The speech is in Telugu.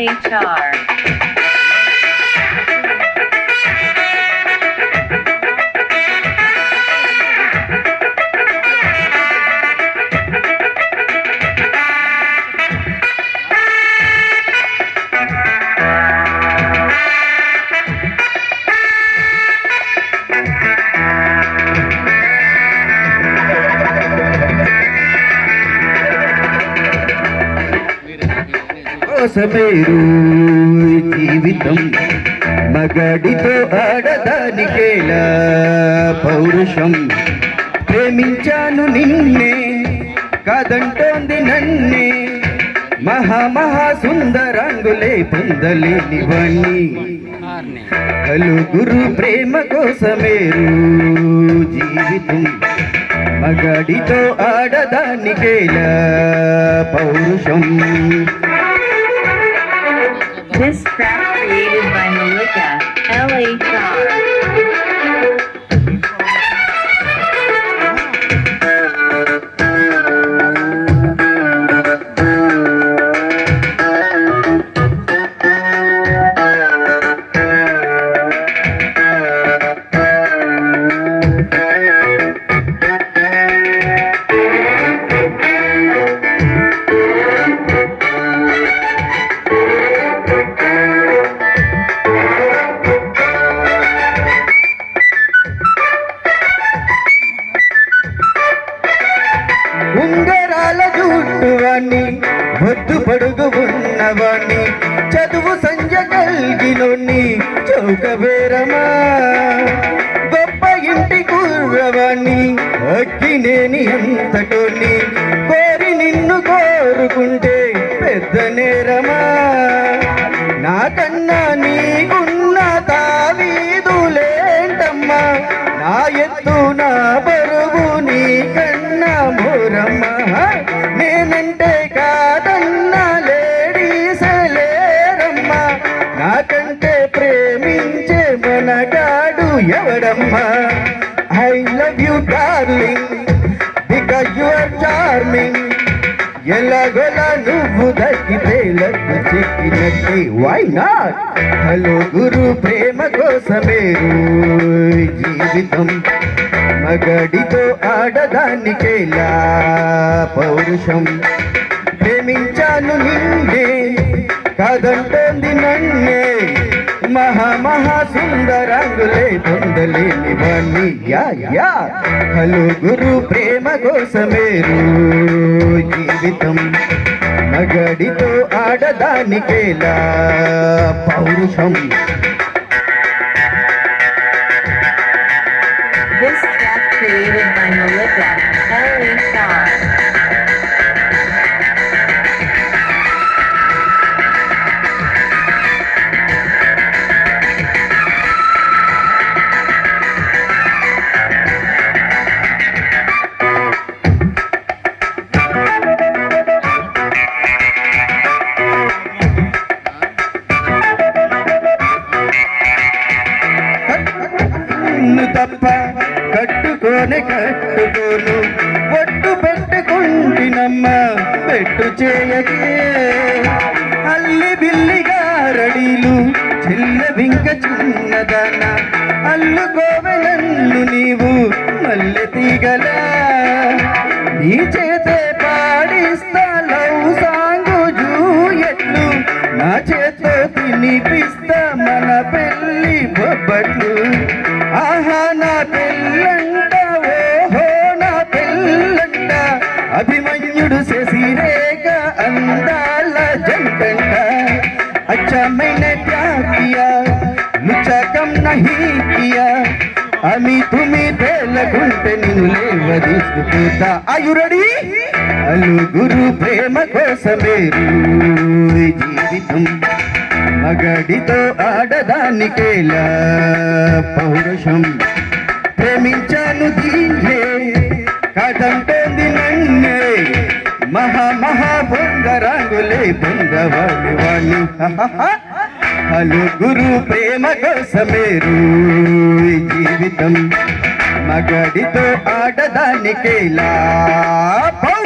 HR. కోసమేరు జీవితం. మగడితో ఆడదానికేలా పౌరుషం. ప్రేమించాను నిన్నే కాదంటోంది నన్నే. మహా మహా సుందరాంగులే పొందలేని వాణ్ణి. కలుగురు ప్రేమ కోసమేరు జీవితం. మగడితో ఆడదానికేలా పౌరుషం. This craft created by Malika, L.A. Carr. బొద్దు పడుగు ఉన్నవాణ్ణి చదువు సంజ కలిగినోణ్ణి చౌక గొప్ప ఇంటి కూర్రవాణ్ణి అక్కినేని అంతటోని కోరి నిన్ను కోరుకుంటే పెద్ద నేరమా నాకన్నా నీకున్న తావీదులేంటమ్మా నా ఎత్తు నా బరువు నీ కన్నా నే మనగాడు ఎవడమ్మా I love you darling because you are charming ఎలాగోలా నువ్వు దక్కితే లగ్గు చెక్కినట్టే. వై నాట్ హలో గురు ప్రేమ కోసమే జీవితం. మగడితో ఆడదానికేలా పౌరుషం. ప్రేమించాను నిన్నే కాదంటోంది నన్నే. మహా మహా సుందరాంగులే పొందలేని వాణ్ణి యా యా. హలో గురు ప్రేమ కోసమేరు జీవితం మగడితో ఆడదానికేలా పౌరుషం. This track created by Melissa, Malika, Star. కట్టుకోను తప్ప కట్టుకోని కట్టుకోను. ఒట్టు పెట్టుకుంటినమ్మ పెట్టు చేయకే. అల్లి బిల్లిగా రడీలు చిల్ల వింక చిన్నదాన అల్లు నన్ను నీవు మల్లె తీగలా. నీ చేతే పాడిస్తా లవ్ సాంగు జూయట్లు. నా చేతో తినిపిస్తా మన పెళ్ళి బొబ్బట్లు. అచ్చమైన త్యాగియా లుచకం నహీ కియా అమి తుమి పేలకుంటే నిన్ను లేవదీసుకుతా ఆయురడి అలుగురు ప్రేమ కోసమేరు జీవితం మగడితో ఆడదానికేలా పౌరుషం ప్రేమించాను దీన్నే కాదంటోంది నన్నే మహా మహా బొంగరాంగులే బొంగవాడి వాణ్ణి హలో గురు ప్రేమ కోసమేరు జీవితం. మగడితో ఆడదానికేలా పౌరుషం